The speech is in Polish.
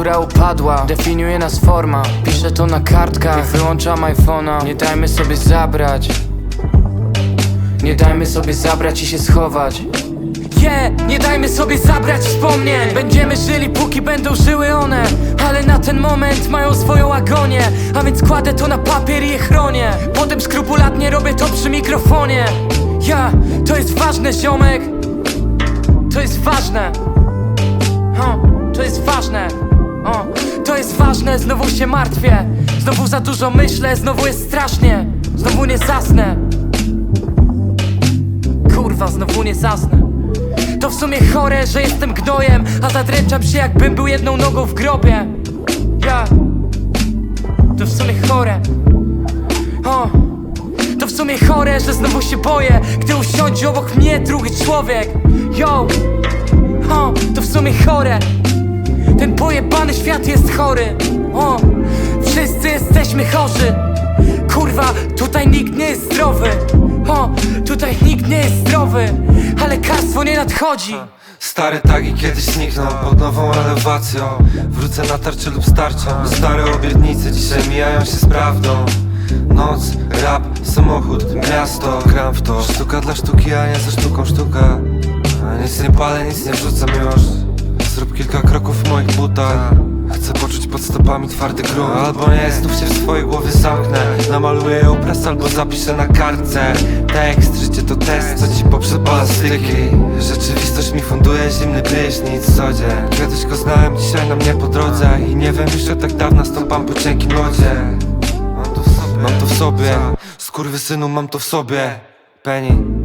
która upadła Definiuje nas forma. Piszę to na kartkach wyłączam iPhone'a. Nie dajmy sobie zabrać. Nie dajmy sobie zabrać i się schować. Nie, nie dajmy sobie zabrać wspomnień. Będziemy żyli póki będą żyły one. Ale na ten moment mają swoją agonię. A więc kładę to na papier i je chronię. Potem skrupulatnie robię to przy mikrofonie. Ja, to jest ważne ziomek. To jest ważne. O, To jest ważne ważne, znowu się martwię. Znowu za dużo myślę, znowu jest strasznie. Znowu nie zasnę. Kurwa, znowu nie zasnę. To w sumie chore, że jestem gnojem A zadręczam się jakbym był jedną nogą w grobie. Ja. To w sumie chore. O. To w sumie chore, że znowu się boję Gdy usiądzie obok mnie drugi człowiek. Yo. O. To w sumie chore pojebany świat jest chory. O Wszyscy jesteśmy chorzy. Kurwa, tutaj nikt nie jest zdrowy. O, tutaj nikt nie jest zdrowy Ale lekarstwo nie nadchodzi. Stare tagi kiedyś znikną pod nową elewacją. Wrócę na tarczę lub starczą. Stare obietnice dzisiaj mijają się z prawdą. Noc, rap, samochód, miasto. Gram w to. Sztuka dla sztuki, a nie za sztuką sztuka. A Nic nie palę, nic nie wrzucam już kilka kroków w moich butach. Chcę poczuć pod stopami twardy grunt Albo nie, znów się w swojej głowie zamknę. Namaluję obraz albo zapiszę na kartce. Tekst, życie to test, co ci poprzepala styki Rzeczywistość mi funduje zimny prysznic co dzień Kiedyś go znałem, dzisiaj na mnie po drodze. I nie wiem już od tak dawna stąpam po cienkim lodzie. Mam to w sobie, sobie. Skurwysynu, mam to w sobie. Penny